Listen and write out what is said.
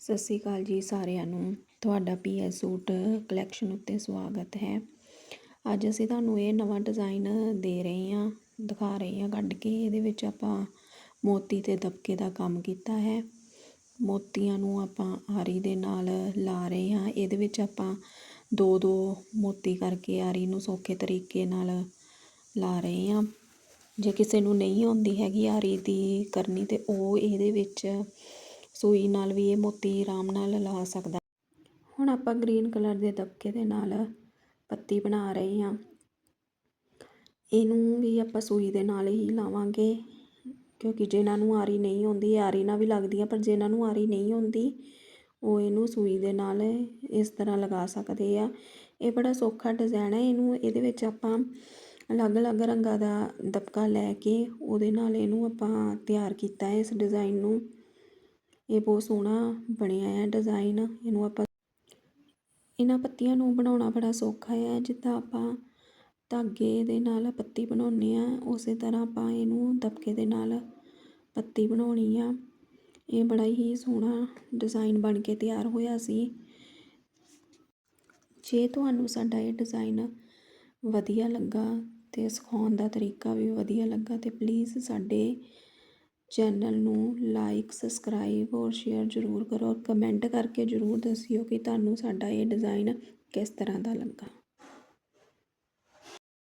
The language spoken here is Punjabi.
ਸਤਿ ਸ਼੍ਰੀ ਅਕਾਲ ਜੀ ਸਾਰਿਆਂ ਨੂੰ। ਤੁਹਾਡਾ ਪੀਐਸ ਸੂਟ ਕਲੈਕਸ਼ਨ ਉੱਤੇ ਸਵਾਗਤ ਹੈ। ਅੱਜ ਅਸੀਂ ਤੁਹਾਨੂੰ ਇਹ ਨਵਾਂ ਡਿਜ਼ਾਈਨ ਦੇ ਰਹੇ ਹਾਂ, ਦਿਖਾ ਰਹੇ ਹਾਂ ਕੱਢ ਕੇ। ਇਹਦੇ ਵਿੱਚ ਆਪਾਂ ਮੋਤੀ ਤੇ ਦਬਕੇ ਦਾ ਕੰਮ ਕੀਤਾ ਹੈ। ਮੋਤੀਆਂ ਨੂੰ ਆਪਾਂ ਆਰੀ ਦੇ ਨਾਲ ਲਾ ਰਹੇ ਹਾਂ। ਇਹਦੇ ਵਿੱਚ ਆਪਾਂ ਦੋ ਦੋ ਮੋਤੀ ਕਰਕੇ ਆਰੀ ਨੂੰ ਸੌਖੇ ਤਰੀਕੇ ਨਾਲ ਲਾ ਰਹੇ ਹਾਂ। ਜੇ ਕਿਸੇ ਨੂੰ ਨਹੀਂ ਆਉਂਦੀ ਹੈਗੀ ਆਰੀ ਦੀ ਕਰਨੀ ਤੇ ਉਹ ਇਹਦੇ ਵਿੱਚ ਸੂਈ ਨਾਲ ਵੀ ਇਹ ਮੋਤੀ ਆਰਾਮ ਨਾਲ ਲਾ ਸਕਦਾ। ਹੁਣ ਆਪਾਂ ਗ੍ਰੀਨ ਕਲਰ ਦੇ ਦਬਕੇ ਦੇ ਨਾਲ ਪੱਤੀ ਬਣਾ ਰਹੇ ਹਾਂ। ਇਹਨੂੰ ਵੀ ਆਪਾਂ ਸੂਈ ਦੇ ਨਾਲ ਹੀ ਲਾਵਾਂਗੇ, ਕਿਉਂਕਿ ਜਿਹਨਾਂ ਨੂੰ ਆਰੀ ਨਹੀਂ ਹੁੰਦੀ ਆਰੀ ਨਾਲ ਵੀ ਲੱਗਦੀ ਆ ਪਰ ਜਿਹਨਾਂ ਨੂੰ ਆਰੀ ਨਹੀਂ ਹੁੰਦੀ ਉਹ ਇਹਨੂੰ ਸੂਈ ਦੇ ਨਾਲ ਇਸ ਤਰ੍ਹਾਂ ਲਗਾ ਸਕਦੇ ਆ। ਇਹ ਬੜਾ ਸੌਖਾ ਡਿਜ਼ਾਈਨ ਹੈ, ਇਹਨੂੰ ਇਹਦੇ ਵਿੱਚ ਆਪਾਂ ਅਲੱਗ-ਅਲੱਗ ਰੰਗਾਂ ਦਾ ਦਬਕਾ ਲੈ ਕੇ ਉਹਦੇ ਨਾਲ ਇਹਨੂੰ ਆਪਾਂ ਤਿਆਰ ਕੀਤਾ ਹੈ ਇਸ ਡਿਜ਼ਾਈਨ ਨੂੰ। ਇਹ ਬਹੁਤ ਸੋਹਣਾ ਬਣਿਆ ਹੈ ਡਿਜ਼ਾਈਨ ਇਹਨੂੰ ਆਪਾਂ ਇਹਨਾਂ ਪੱਤੀਆਂ ਨੂੰ ਬਣਾਉਣਾ ਬੜਾ ਸੌਖਾ ਹੈ ਜਿੱਦਾਂ ਆਪਾਂ ਧਾਗੇ ਦੇ ਨਾਲ ਪੱਤੀ ਬਣਾਉਂਦੇ ਆ, ਉਸੇ ਤਰ੍ਹਾਂ ਆਪਾਂ ਇਹਨੂੰ ਦਬਕੇ ਦੇ ਨਾਲ ਪੱਤੀ ਬਣਾਉਣੀ ਆ। ਇਹ ਬੜਾ ਹੀ ਸੋਹਣਾ ਡਿਜ਼ਾਈਨ ਬਣ ਕੇ ਤਿਆਰ ਹੋਇਆ ਸੀ। ਜੇ ਤੁਹਾਨੂੰ ਸਾਡਾ ਇਹ ਡਿਜ਼ਾਈਨ ਵਧੀਆ ਲੱਗਾ ਤੇ ਸਿਖਾਉਣ ਦਾ ਤਰੀਕਾ ਵੀ ਵਧੀਆ ਲੱਗਾ ਤੇ ਪਲੀਜ਼ ਸਾਡੇ ਚੈਨਲ ਨੂੰ ਲਾਈਕ, ਸਬਸਕ੍ਰਾਈਬ ਔਰ ਸ਼ੇਅਰ ਜ਼ਰੂਰ ਕਰੋ ਔਰ ਕਮੈਂਟ ਕਰਕੇ ਜ਼ਰੂਰ ਦੱਸਿਓ ਕਿ ਤੁਹਾਨੂੰ ਸਾਡਾ ਇਹ ਡਿਜ਼ਾਇਨ ਕਿਸ ਤਰ੍ਹਾਂ ਦਾ ਲੱਗਾ।